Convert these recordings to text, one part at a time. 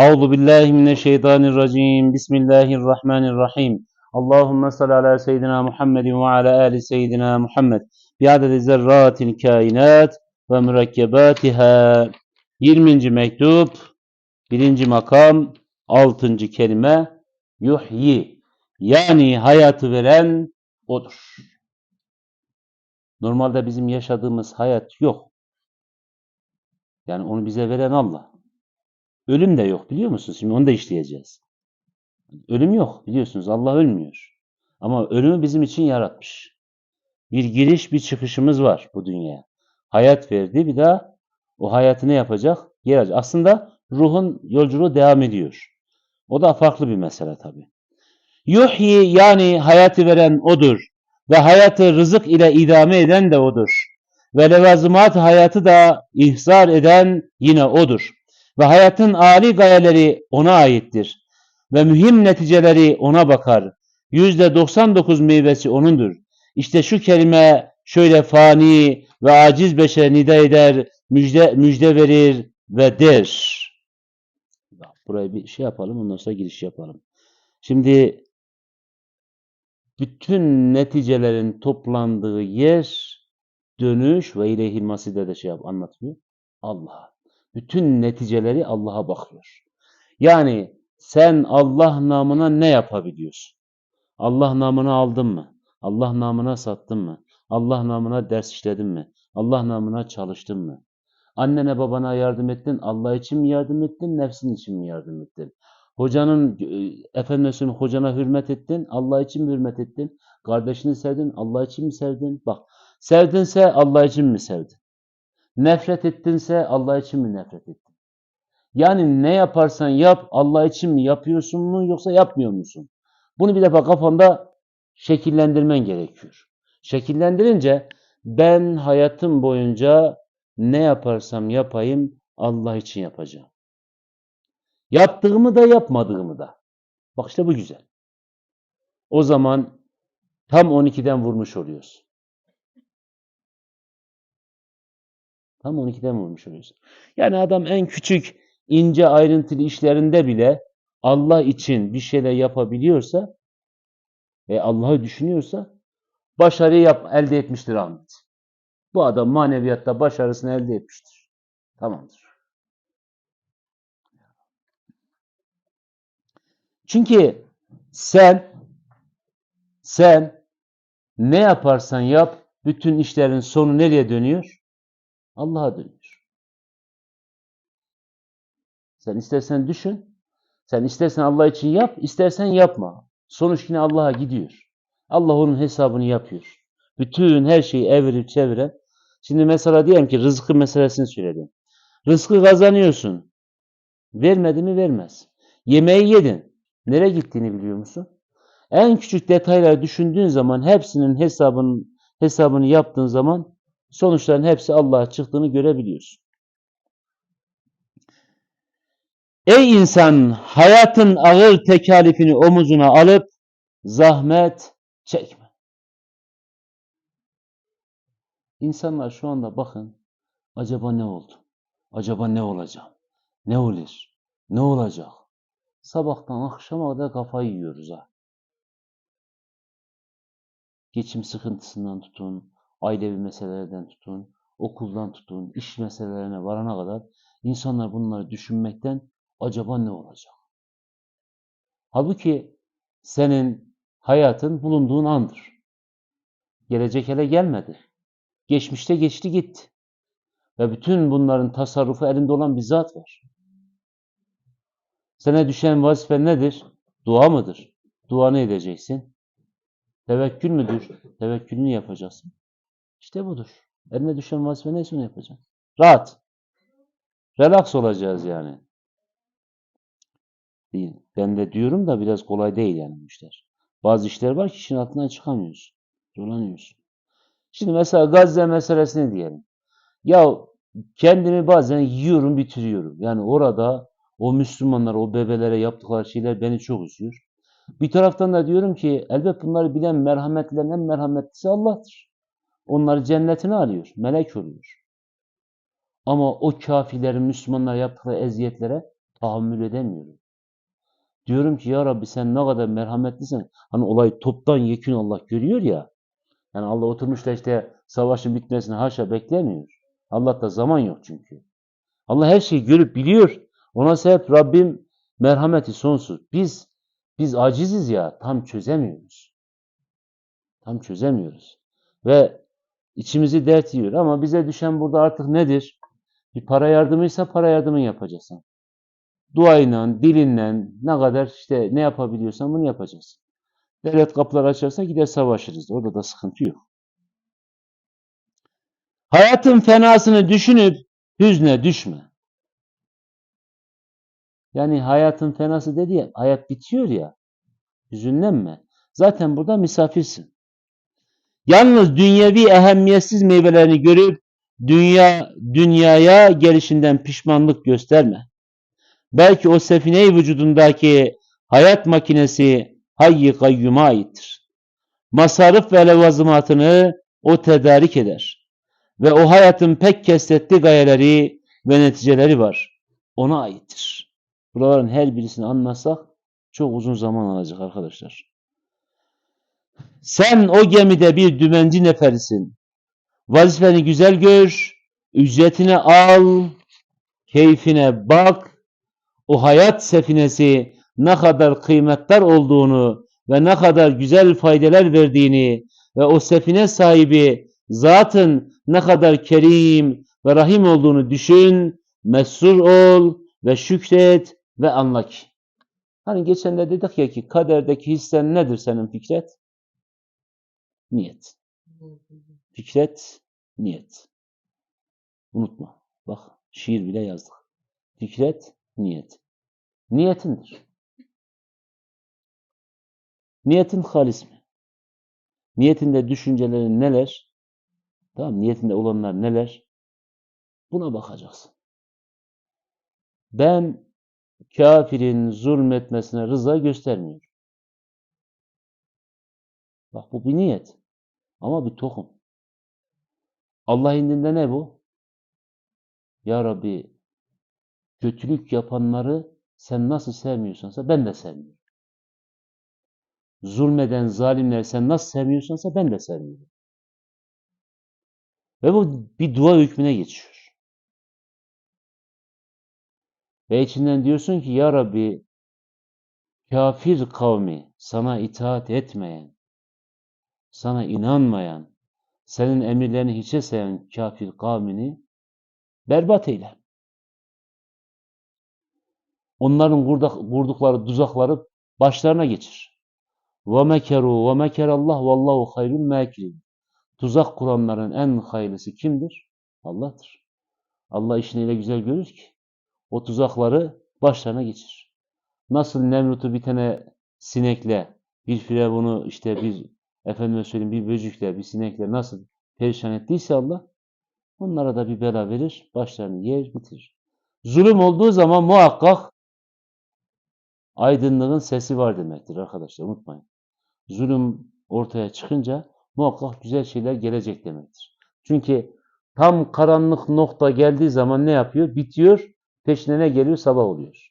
Euzu billahi mineşşeytanirracim. Bismillahirrahmanirrahim. Allahumme salli ala seyyidina Muhammedin ve ala ali seyyidina Muhammed. Bi adedi zerratil kainat ve mürekkebatiha. 20. mektup 1. makam 6. kelime yuhyi yani hayatı veren odur. Normalde bizim yaşadığımız hayat yok. Yani onu bize veren Allah. Ölüm de yok biliyor musunuz? Şimdi onu da işleyeceğiz. Ölüm yok biliyorsunuz. Allah ölmüyor. Ama ölümü bizim için yaratmış. Bir giriş bir çıkışımız var bu dünyaya. Hayat verdi bir daha o hayatı ne yapacak? Yer alacak. Aslında ruhun yolculuğu devam ediyor. O da farklı bir mesele tabi. Yuhyi yani hayatı veren odur. Ve hayatı rızık ile idame eden de odur. Ve levazımat hayatı da ihzar eden yine odur. Ve hayatın âli gayeleri ona aittir. Ve mühim neticeleri ona bakar. Yüzde 99 meyvesi onundur. İşte şu kelime şöyle fani ve aciz beşere nida eder, müjde, müjde verir ve der. Bak, Buraya bir şey yapalım, ondan sonra giriş yapalım. Şimdi bütün neticelerin toplandığı yer dönüş ve ileyhil maside de şey yap, anlatıyor. Allah'a. Bütün neticeleri Allah'a bakıyor. Yani sen Allah namına ne yapabiliyorsun? Allah namına aldın mı? Allah namına sattın mı? Allah namına ders işledin mi? Allah namına çalıştın mı? Annene babana yardım ettin, Allah için mi yardım ettin, nefsin için mi yardım ettin? Hocanın, e, efendim söyleyeyim, hocana hürmet ettin, Allah için mi hürmet ettin? Kardeşini sevdin, Allah için mi sevdin? Bak, sevdinse Allah için mi sevdin? Nefret ettinse Allah için mi nefret ettin? Yani ne yaparsan yap, Allah için mi yapıyorsun mu yoksa yapmıyor musun? Bunu bir defa kafanda şekillendirmen gerekiyor. Şekillendirince ben hayatım boyunca ne yaparsam yapayım Allah için yapacağım. Yaptığımı da yapmadığımı da. Bak işte bu güzel. O zaman tam 12'den vurmuş oluyoruz. Tam 12'den vurmuş oluyoruz. Yani adam en küçük ince ayrıntılı işlerinde bile Allah için bir şeyler yapabiliyorsa ve Allah'ı düşünüyorsa başarıyı yap, elde etmiştir Ahmet. Bu adam maneviyatta başarısını elde etmiştir. Tamamdır. Çünkü sen sen ne yaparsan yap bütün işlerin sonu nereye dönüyor? Allah'a dönüyor. Sen istersen düşün, sen istersen Allah için yap, istersen yapma. Sonuç yine Allah'a gidiyor. Allah onun hesabını yapıyor. Bütün her şeyi evirip çeviren. Şimdi mesela diyelim ki rızkı meselesini söyledim. Rızkı kazanıyorsun. Vermedi mi vermez. Yemeği yedin. Nereye gittiğini biliyor musun? En küçük detayları düşündüğün zaman hepsinin hesabını, hesabını yaptığın zaman sonuçların hepsi Allah'a çıktığını görebiliyorsun. Ey insan hayatın ağır tekalifini omuzuna alıp zahmet çekme. İnsanlar şu anda bakın acaba ne oldu? Acaba ne olacak? Ne olur? Ne olacak? Sabahtan akşama kadar kafayı yiyoruz ha. Geçim sıkıntısından tutun, ailevi meselelerden tutun, okuldan tutun, iş meselelerine varana kadar insanlar bunları düşünmekten acaba ne olacak? Halbuki senin hayatın bulunduğun andır. Gelecek hele gelmedi. Geçmişte geçti gitti. Ve bütün bunların tasarrufu elinde olan bir zat var. Sana düşen vazife nedir? Dua mıdır? Dua ne edeceksin? Tevekkül müdür? Tevekkülünü yapacaksın. İşte budur. Eline düşen vazife neyse onu yapacaksın. Rahat. Relax olacağız yani. Ben de diyorum da biraz kolay değil yani bu işler. Bazı işler var ki işin altından çıkamıyorsun. Dolanıyorsun. Şimdi mesela Gazze meselesini diyelim. Ya kendimi bazen yiyorum bitiriyorum. Yani orada o Müslümanlar, o bebelere yaptıkları şeyler beni çok üzüyor. Bir taraftan da diyorum ki elbet bunları bilen merhametlilerin en merhametlisi Allah'tır. Onları cennetine alıyor, melek oluyor. Ama o kafirlerin Müslümanlara yaptıkları eziyetlere Tahammül edemiyorum. Diyorum ki ya Rabbi sen ne kadar merhametlisin. Hani olay toptan yekün Allah görüyor ya. Yani Allah oturmuş da işte savaşın bitmesini haşa beklemiyor. Allah'ta zaman yok çünkü. Allah her şeyi görüp biliyor. Ona sebep Rabbim merhameti sonsuz. Biz biz aciziz ya tam çözemiyoruz. Tam çözemiyoruz. Ve içimizi dert yiyor ama bize düşen burada artık nedir? Bir para yardımıysa para yardımını yapacaksın. Duayla, dilinle ne kadar işte ne yapabiliyorsan bunu yapacaksın. Devlet kapılar açarsa gider savaşırız. Orada da sıkıntı yok. Hayatın fenasını düşünüp hüzne düşme. Yani hayatın fenası dedi ya, hayat bitiyor ya. Hüzünlenme. Zaten burada misafirsin. Yalnız dünyevi ehemmiyetsiz meyvelerini görüp dünya dünyaya gelişinden pişmanlık gösterme. Belki o sefine vücudundaki hayat makinesi hayy kayyuma aittir. Masarif ve levazımatını o tedarik eder. Ve o hayatın pek kesretli gayeleri ve neticeleri var. Ona aittir. Buraların her birisini anlatsak çok uzun zaman alacak arkadaşlar. Sen o gemide bir dümenci neferisin. Vazifeni güzel gör, ücretini al, keyfine bak. O hayat sefinesi ne kadar kıymetli olduğunu ve ne kadar güzel faydeler verdiğini ve o sefine sahibi zatın ne kadar kerim ve rahim olduğunu düşün, mesur ol ve şükret ve anla ki. Hani geçen de dedik ya ki kaderdeki hissen nedir senin Fikret? Niyet. Fikret, niyet. Unutma. Bak şiir bile yazdık. Fikret, niyet. Niyetindir. Niyetin halis mi? Niyetinde düşüncelerin neler? Tamam niyetinde olanlar neler? Buna bakacaksın. Ben kafirin zulmetmesine rıza göstermiyorum. Bak bu bir niyet. Ama bir tohum. Allah indinde ne bu? Ya Rabbi kötülük yapanları sen nasıl sevmiyorsansa ben de sevmiyorum. Zulmeden zalimleri sen nasıl sevmiyorsansa ben de sevmiyorum. Ve bu bir dua hükmüne geçiyor. Ve içinden diyorsun ki ya Rabbi kafir kavmi sana itaat etmeyen, sana inanmayan, senin emirlerini hiçe sayan kafir kavmini berbat eyle. Onların kurdukları tuzakları başlarına geçir. Mekeru ve mekerallah vallahu hayrun mekirin. Tuzak kuranların en hayırlısı kimdir? Allah'tır. Allah işini öyle güzel görür ki o tuzakları başlarına geçir. Nasıl Nemrut'u bir tane sinekle, bir firavunu işte bir efendime söyleyeyim bir böcükle, bir sinekle nasıl perişan ettiyse Allah onlara da bir bela verir, başlarını yer bitirir. Zulüm olduğu zaman muhakkak aydınlığın sesi var demektir arkadaşlar unutmayın. Zulüm ortaya çıkınca muhakkak güzel şeyler gelecek demektir. Çünkü tam karanlık nokta geldiği zaman ne yapıyor? Bitiyor, peşine ne geliyor? Sabah oluyor.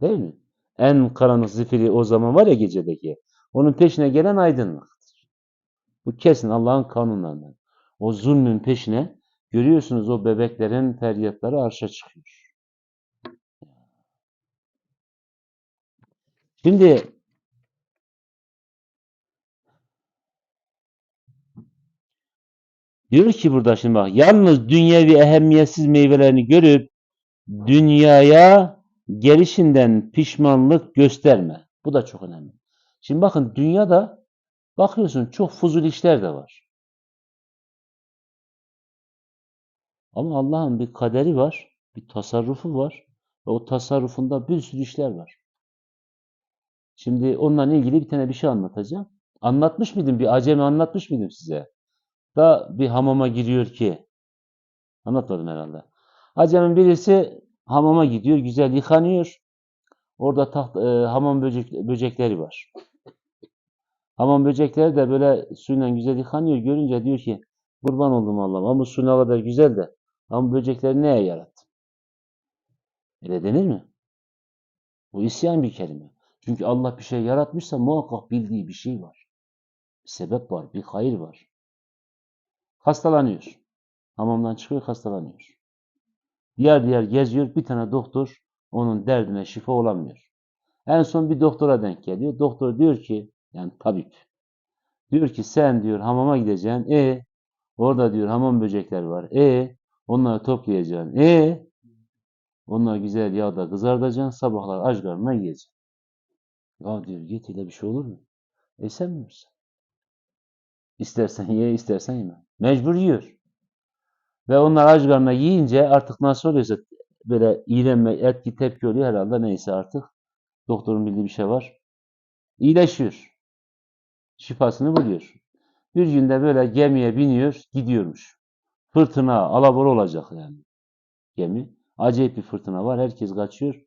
Değil mi? En karanlık zifiri o zaman var ya gecedeki. Onun peşine gelen aydınlıktır. Bu kesin Allah'ın kanunlarından. O zulmün peşine görüyorsunuz o bebeklerin feryatları arşa çıkıyor. Şimdi diyor ki burada şimdi bak yalnız dünyevi ehemmiyetsiz meyvelerini görüp dünyaya gelişinden pişmanlık gösterme. Bu da çok önemli. Şimdi bakın dünyada bakıyorsun çok fuzul işler de var. Ama Allah'ın bir kaderi var, bir tasarrufu var ve o tasarrufunda bir sürü işler var. Şimdi onunla ilgili bir tane bir şey anlatacağım. Anlatmış mıydım? Bir acemi anlatmış mıydım size? Da bir hamama giriyor ki. Anlatmadım herhalde. Acemin birisi hamama gidiyor, güzel yıkanıyor. Orada taht, e, hamam böcek, böcekleri var. Hamam böcekleri de böyle suyla güzel yıkanıyor. Görünce diyor ki kurban oldum Allah'ım ama su ne kadar güzel de ama böcekleri neye yarattın? Öyle denir mi? Bu isyan bir kelime. Çünkü Allah bir şey yaratmışsa muhakkak bildiği bir şey var. Bir sebep var, bir hayır var. Hastalanıyor. Hamamdan çıkıyor, hastalanıyor. Diğer diğer geziyor, bir tane doktor onun derdine şifa olamıyor. En son bir doktora denk geliyor. Doktor diyor ki, yani tabip, diyor ki sen diyor hamama gideceksin. E orada diyor hamam böcekler var. E onları toplayacaksın. E onları güzel yağda kızartacaksın. Sabahlar aç karnına yiyeceksin. Ya diyor git ile bir şey olur mu? E sen bilirsin? İstersen ye, istersen yeme. Mecbur yiyor. Ve onlar aç karnına yiyince artık nasıl oluyorsa böyle iğrenme, etki tepki oluyor herhalde neyse artık. Doktorun bildiği bir şey var. İyileşiyor. Şifasını buluyor. Bir günde böyle gemiye biniyor, gidiyormuş. Fırtına, alabora olacak yani gemi. Acayip bir fırtına var. Herkes kaçıyor.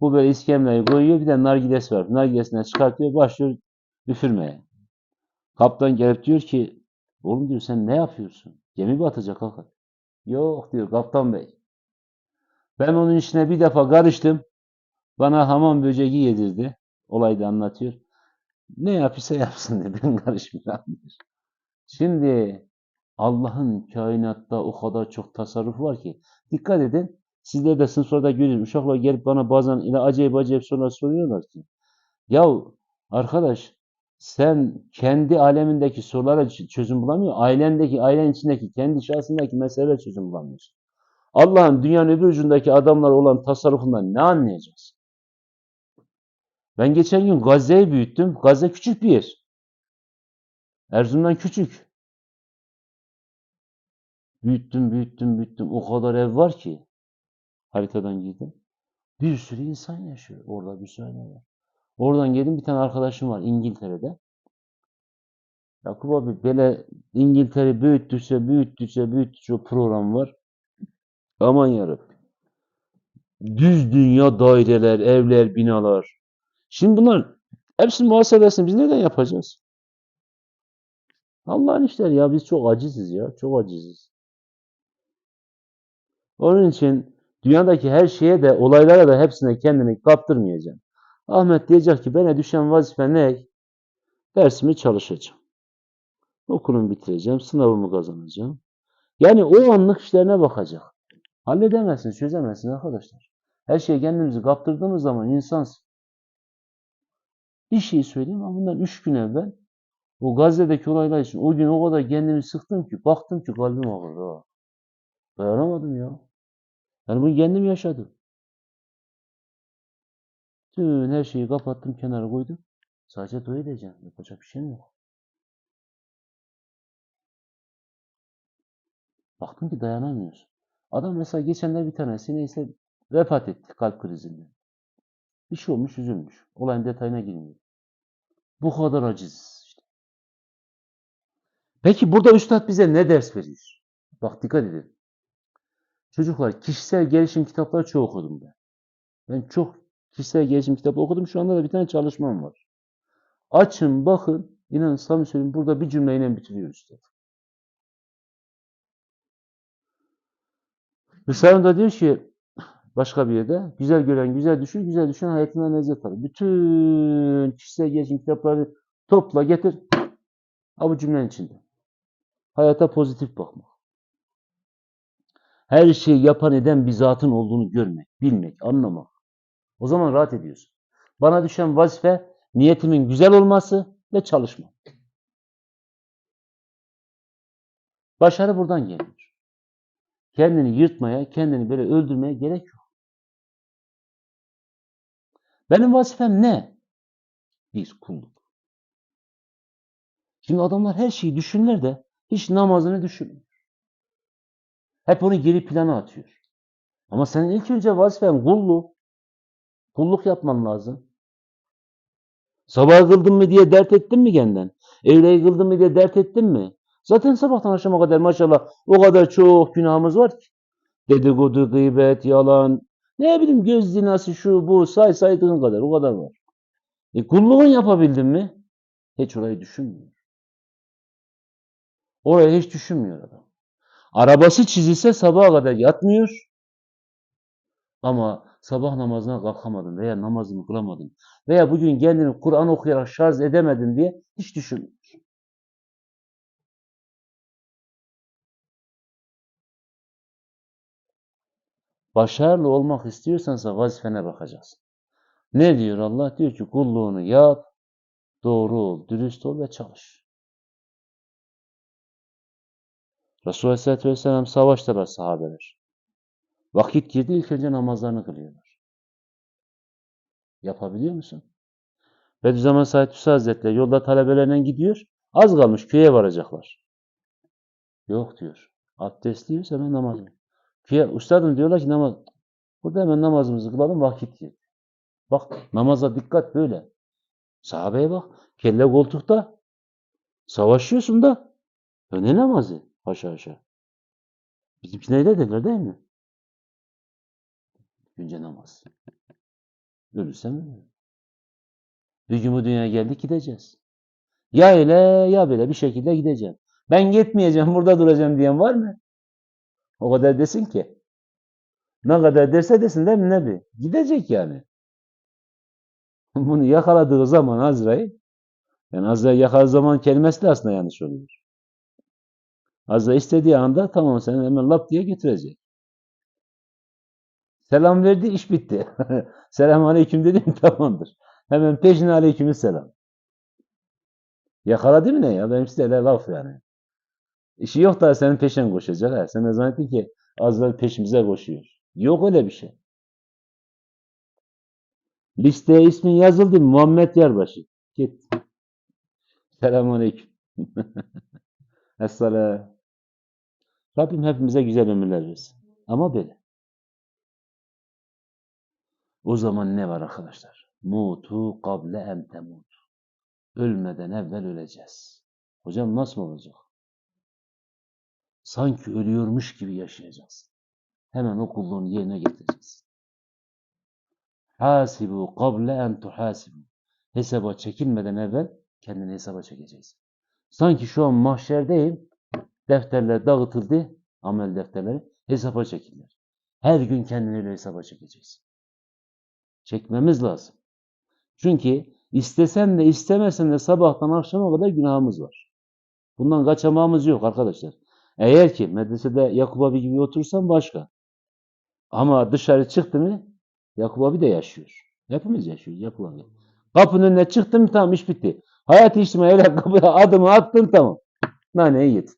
Bu böyle iskemleyi koyuyor. Bir de nargilesi var. Nargilesinden çıkartıyor. Başlıyor üfürmeye. Kaptan gelip diyor ki oğlum diyor sen ne yapıyorsun? Gemi batacak hakikaten. Yok diyor kaptan bey. Ben onun işine bir defa karıştım. Bana hamam böceği yedirdi. Olayı da anlatıyor. Ne yapıyorsa yapsın diyor. Ben. Şimdi Allah'ın kainatta o kadar çok tasarrufu var ki. Dikkat edin. Sizler de sınıflarda görüyorsunuz. Uşaklar gelip bana bazen ile acayip acayip sorular soruyorlar ki. Yahu arkadaş sen kendi alemindeki sorulara çözüm bulamıyor. Ailendeki, ailen içindeki, kendi şahsındaki meselelere çözüm bulamıyorsun. Allah'ın dünyanın öbür ucundaki adamlar olan tasarrufundan ne anlayacağız? Ben geçen gün Gazze'yi büyüttüm. Gazze küçük bir yer. Erzurum'dan küçük. Büyüttüm, büyüttüm, büyüttüm. O kadar ev var ki haritadan girdim. Bir sürü insan yaşıyor. Orada bir sürü var. Oradan geldim bir tane arkadaşım var İngiltere'de. Yakup abi böyle İngiltere büyüttükçe büyüttükçe büyüttükçe o program var. Aman yarabbim. Düz dünya daireler, evler, binalar. Şimdi bunlar hepsinin muhasebesini biz neden yapacağız? Allah'ın işleri ya biz çok aciziz ya. Çok aciziz. Onun için dünyadaki her şeye de olaylara da hepsine kendini kaptırmayacağım. Ahmet diyecek ki bana düşen vazife ne? Dersimi çalışacağım. Okulumu bitireceğim, sınavımı kazanacağım. Yani o anlık işlerine bakacak. Halledemezsiniz, çözemezsiniz arkadaşlar. Her şeye kendimizi kaptırdığımız zaman insansın. Bir şey söyleyeyim ama bundan üç gün evvel o Gazze'deki olaylar için o gün o kadar kendimi sıktım ki baktım ki kalbim ağrıdı. Dayanamadım ya. Yani bunu kendim yaşadım. Tüm her şeyi kapattım, kenara koydum. Sadece dua edeceğim. Yapacak bir şeyim yok. Baktım ki dayanamıyorsun. Adam mesela geçenler bir tanesi neyse vefat etti kalp krizinden. Bir şey olmuş, üzülmüş. Olayın detayına girmiyorum. Bu kadar aciz işte. Peki burada üstad bize ne ders veriyor? Bak dikkat edin. Çocuklar kişisel gelişim kitapları çok okudum ben. Ben çok kişisel gelişim kitabı okudum. Şu anda da bir tane çalışmam var. Açın bakın. İnanın samimi söyleyeyim burada bir cümleyle bitiriyor üstad. Risale'de diyor ki başka bir yerde güzel gören güzel düşün, güzel düşen hayatından lezzet alır. Bütün kişisel gelişim kitapları topla getir. Ha bu cümlenin içinde. Hayata pozitif bakmak. Her şeyi yapan eden bir zatın olduğunu görmek, bilmek, anlamak. O zaman rahat ediyorsun. Bana düşen vazife niyetimin güzel olması ve çalışmak. Başarı buradan geliyor. Kendini yırtmaya, kendini böyle öldürmeye gerek yok. Benim vazifem ne? Bir kulluk. Şimdi adamlar her şeyi düşünürler de hiç namazını düşünmüyor. Hep onu geri plana atıyor. Ama senin ilk önce vazifen kulluk. Kulluk yapman lazım. Sabah kıldın mı diye dert ettin mi kendinden? Öğleyi kıldın mı diye dert ettin mi? Zaten sabahtan akşama kadar maşallah o kadar çok günahımız var ki. Dedikodu, gıybet, yalan, ne bileyim göz zinası şu bu say saydığın kadar o kadar var. E kulluğun yapabildin mi? Hiç orayı düşünmüyor. Orayı hiç düşünmüyor adam. Arabası çizilse sabaha kadar yatmıyor. Ama sabah namazına kalkamadın veya namazını kılamadın veya bugün kendini Kur'an okuyarak şarj edemedin diye hiç düşün. Başarılı olmak istiyorsansa vazifene bakacaksın. Ne diyor Allah? Diyor ki kulluğunu yap, doğru ol, dürüst ol ve çalış. Resulullah Aleyhisselatü Vesselam savaştalar sahabeler. Vakit girdi ilk önce namazlarını kılıyorlar. Yapabiliyor musun? Bediüzzaman Said Hüsnü Hazretleri yolda talebelerine gidiyor. Az kalmış köye varacaklar. Yok diyor. Abdestliyoruz hemen namaz. Köye, ustadım diyorlar ki namaz. Burada hemen namazımızı kılalım vakit girdi. Bak namaza dikkat böyle. Sahabeye bak. Kelle koltukta. Savaşıyorsun da. Ya ne namazı? Haşa haşa. Bizimki neyle dediler değil mi? Önce namaz. Ölürsem ölürüm. Bir gün bu dünyaya geldik gideceğiz. Ya öyle ya böyle bir şekilde gideceğim. Ben gitmeyeceğim burada duracağım diyen var mı? O kadar desin ki. Ne kadar derse desin değil mi Nebi? Gidecek yani. Bunu yakaladığı zaman Azrail, yani Azrail yakaladığı zaman kelimesi de aslında yanlış oluyor. Azrail istediği anda tamam seni hemen lap diye götürecek. Selam verdi, iş bitti. selam aleyküm dedim tamamdır. Hemen peşine aleyküm selam. Yakaladı mı ne ya? Benim size laf yani. İşi yok da senin peşin koşacak. Ha. Sen de zannettin ki Azrail peşimize koşuyor. Yok öyle bir şey. Listeye ismin yazıldı? Muhammed Yarbaşı. Git. Selamun Aleyküm. Rabbim hepimize güzel ömürler versin. Ama böyle. O zaman ne var arkadaşlar? Mutu kable en temut. Ölmeden evvel öleceğiz. Hocam nasıl olacak? Sanki ölüyormuş gibi yaşayacağız. Hemen o kulluğunu yerine getireceğiz. Hasibu kable en tuhasibu. Hesaba çekilmeden evvel kendini hesaba çekeceğiz. Sanki şu an mahşerdeyim. Defterler dağıtıldı. Amel defterleri. Hesaba çekildiler. Her gün kendini hesaba çekeceğiz. Çekmemiz lazım. Çünkü istesen de istemesen de sabahtan akşama kadar günahımız var. Bundan kaçamağımız yok arkadaşlar. Eğer ki medresede Yakup abi gibi otursan başka. Ama dışarı çıktı mı Yakup abi de yaşıyor. Hepimiz yaşıyoruz Yakup abi. Kapının önüne çıktın mı tamam iş bitti. Hayat içime öyle kapıya adımı attın tamam. Naneyi yedin.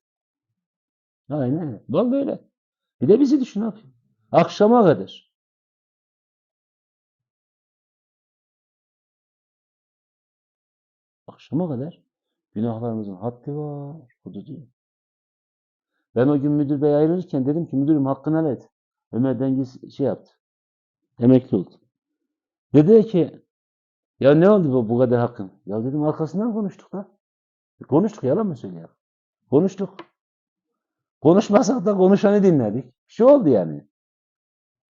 Aynen. Vallahi öyle. Bir de bizi düşün. Akşama kadar. Akşama kadar günahlarımızın haddi var, hududu yok. Ben o gün müdür bey ayrılırken dedim ki müdürüm hakkını helal et. Ömer Dengiz şey yaptı. Emekli oldu. Dedi ki ya ne oldu bu, bu kadar hakkın? Ya dedim arkasından konuştuk da. Konuştuk yalan mı söylüyorum? Konuştuk. Konuşmasak da konuşanı dinledik. Bir şey oldu yani.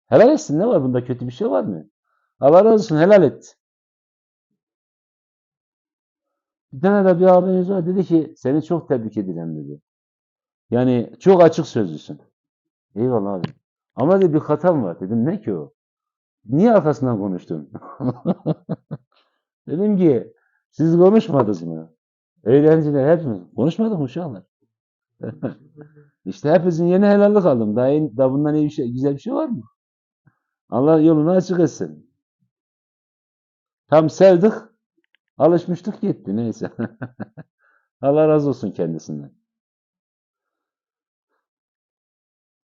Helal etsin ne var bunda kötü bir şey var mı? Allah razı olsun helal et. Bir tane de bir abimiz var dedi ki seni çok tebrik ederim dedi. Yani çok açık sözlüsün. Eyvallah abi. Ama dedi bir hatam var. Dedim ne ki o? Niye arkasından konuştun? Dedim ki siz konuşmadınız mı? Eğlenciler hepimiz. Konuşmadık mı şu anlar? işte hepinizin yeni helallik aldım. Daha, iyi, daha bundan iyi bir şey, güzel bir şey var mı? Allah yolunu açık etsin. Tam sevdik. Alışmıştık gitti. Neyse. Allah razı olsun kendisinden.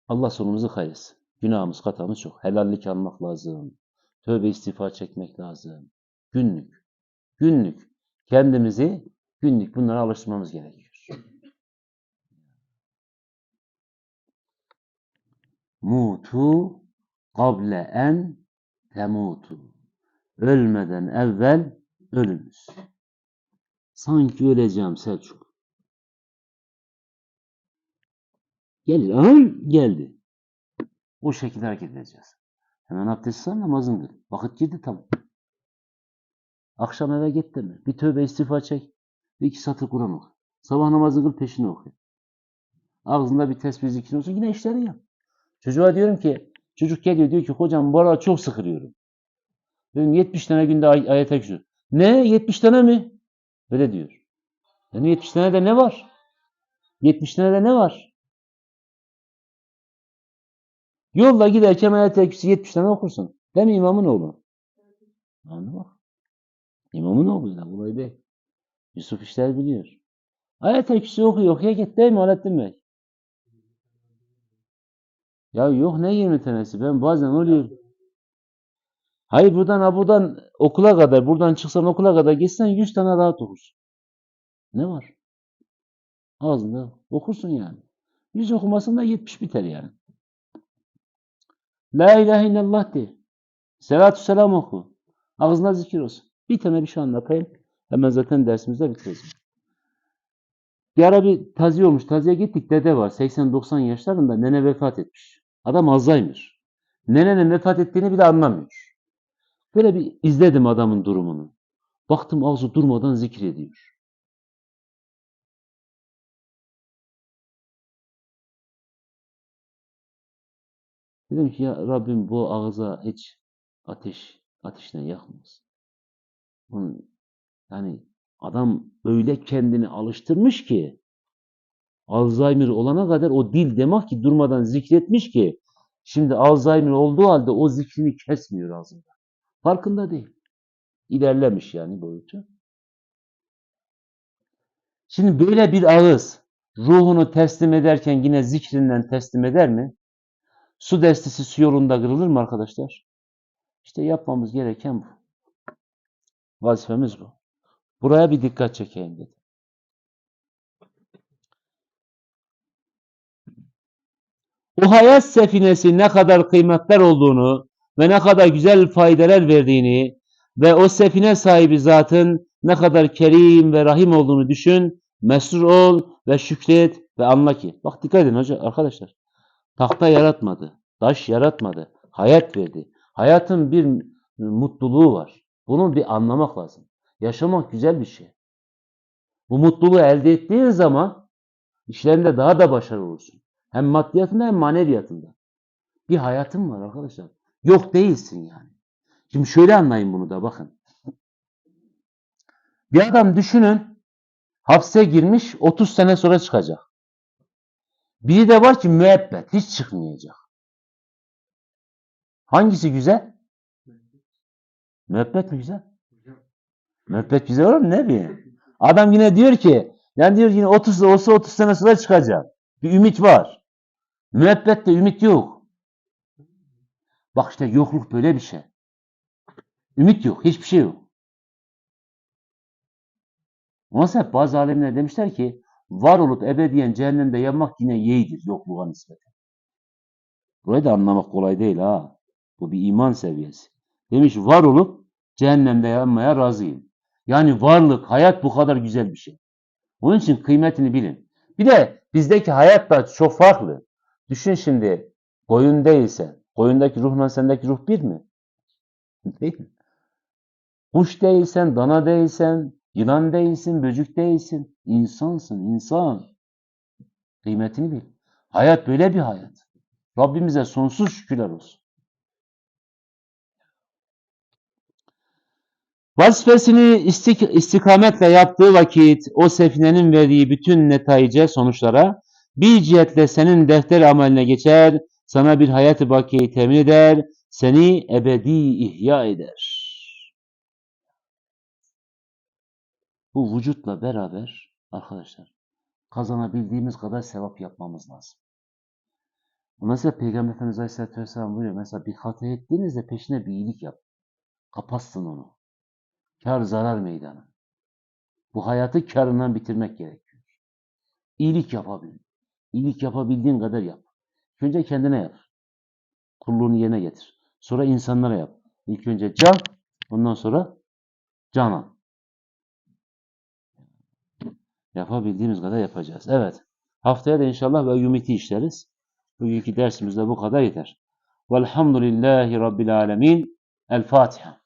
Allah sonumuzu hayretsin. Günahımız, hatamız çok. Helallik almak lazım. Tövbe istiğfar çekmek lazım. Günlük. Günlük. Kendimizi günlük bunlara alıştırmamız gerekiyor. Mutu kable en temutu. Ölmeden evvel ölünüz. Sanki öleceğim Selçuk. Gelir. Anam geldi. O şekilde hareket edeceğiz. Hemen abdest al namazın kıl. Vakit girdi tamam. Akşam eve git deme. Bir tövbe istiğfar çek. Bir iki satır Kur'an oku. Sabah namazı kıl peşini oku. Ağzında bir tesbih zikrin olsun. Yine işlerini yap. Çocuğa diyorum ki Çocuk geliyor diyor ki hocam bu arada çok sıkılıyorum. Dedim 70 tane günde ay ayet-i kürsü. Ne? 70 tane mi? Böyle diyor. Yani 70 tane de ne var? 70 tane de ne var? Yolda giderken ayet-i kürsü 70 tane okursun. Değil mi imamın oğlu? Anladın bak. İmamın oğlu ya. Kolay değil. Yusuf işler biliyor. Ayet-i kürsü okuyor. Okuya git değil mi Alaaddin Bey? Ya yok ne 20 tanesi? Ben bazen oluyor. Hayır buradan ha buradan okula kadar, buradan çıksan okula kadar gitsen 100 tane rahat okursun. Ne var? Ağzında okursun yani. 100 okumasında 70 biter yani. La ilahe illallah de. Selatü selam oku. Ağzına zikir olsun. Bir tane bir şey anlatayım. Hemen zaten dersimizde bitireceğiz. Bir ara bir taziye olmuş. Taziye gittik. Dede var. 80-90 yaşlarında. Nene vefat etmiş. Adam Alzheimer. Nenenin vefat ettiğini bile anlamıyor. Böyle bir izledim adamın durumunu. Baktım ağzı durmadan zikrediyor. Dedim ki ya Rabbim bu ağza hiç ateş ateşten yakmaz. Bunun, yani adam öyle kendini alıştırmış ki Alzheimer olana kadar o dil demek ki durmadan zikretmiş ki şimdi Alzheimer olduğu halde o zikrini kesmiyor ağzında. Farkında değil. İlerlemiş yani boyutu. Şimdi böyle bir ağız ruhunu teslim ederken yine zikrinden teslim eder mi? Su destesi su yolunda kırılır mı arkadaşlar? İşte yapmamız gereken bu. Vazifemiz bu. Buraya bir dikkat çekeyim dedim. O hayat sefinesi ne kadar kıymetler olduğunu ve ne kadar güzel faydeler verdiğini ve o sefine sahibi zatın ne kadar kerim ve rahim olduğunu düşün, mesrur ol ve şükret ve anla ki. Bak dikkat edin hoca arkadaşlar. Tahta yaratmadı, taş yaratmadı, hayat verdi. Hayatın bir mutluluğu var. Bunu bir anlamak lazım. Yaşamak güzel bir şey. Bu mutluluğu elde ettiğin zaman işlerinde daha da başarılı olursun. Hem maddiyatında hem maneviyatında. Bir hayatın var arkadaşlar. Yok değilsin yani. Şimdi şöyle anlayın bunu da bakın. Bir adam düşünün hapse girmiş 30 sene sonra çıkacak. Biri de var ki müebbet hiç çıkmayacak. Hangisi güzel? Müebbet mi güzel? Müebbet güzel olur mu? Ne bileyim. Adam yine diyor ki yani diyor yine 30 olsa 30 sene sonra çıkacağım. Bir ümit var. Müebbette ümit yok. Bak işte yokluk böyle bir şey. Ümit yok. Hiçbir şey yok. Ondan sonra bazı alemler demişler ki var olup ebediyen cehennemde yanmak yine yeğdir yokluğa nispeten. Burayı da anlamak kolay değil ha. Bu bir iman seviyesi. Demiş var olup cehennemde yanmaya razıyım. Yani varlık, hayat bu kadar güzel bir şey. Onun için kıymetini bilin. Bir de bizdeki hayat da çok farklı. Düşün şimdi koyun değilsen, koyundaki ruhla sendeki ruh bir mi? Değil mi? Kuş değilsen, dana değilsen, yılan değilsin, böcük değilsin. İnsansın, insan. Kıymetini bil. Hayat böyle bir hayat. Rabbimize sonsuz şükürler olsun. Vazifesini istik istikametle yaptığı vakit o sefinenin verdiği bütün netayice, sonuçlara bir cihetle senin defter ameline geçer, sana bir hayat-ı temin eder, seni ebedi ihya eder. Bu vücutla beraber arkadaşlar kazanabildiğimiz kadar sevap yapmamız lazım. Mesela Peygamber Efendimiz Aleyhisselatü Vesselam buyuruyor. Mesela bir hata ettiğinizde peşine bir iyilik yap. Kapatsın onu. Kar zarar meydanı. Bu hayatı karından bitirmek gerekiyor. İyilik yapabil. İyilik yapabildiğin kadar yap. Önce kendine yap. Kulluğunu yerine getir. Sonra insanlara yap. İlk önce can, ondan sonra canan. Yapabildiğimiz kadar yapacağız. Evet. Haftaya da inşallah ve yumiti işleriz. Bugünkü dersimizde bu kadar yeter. Velhamdülillahi Rabbil Alemin. El Fatiha.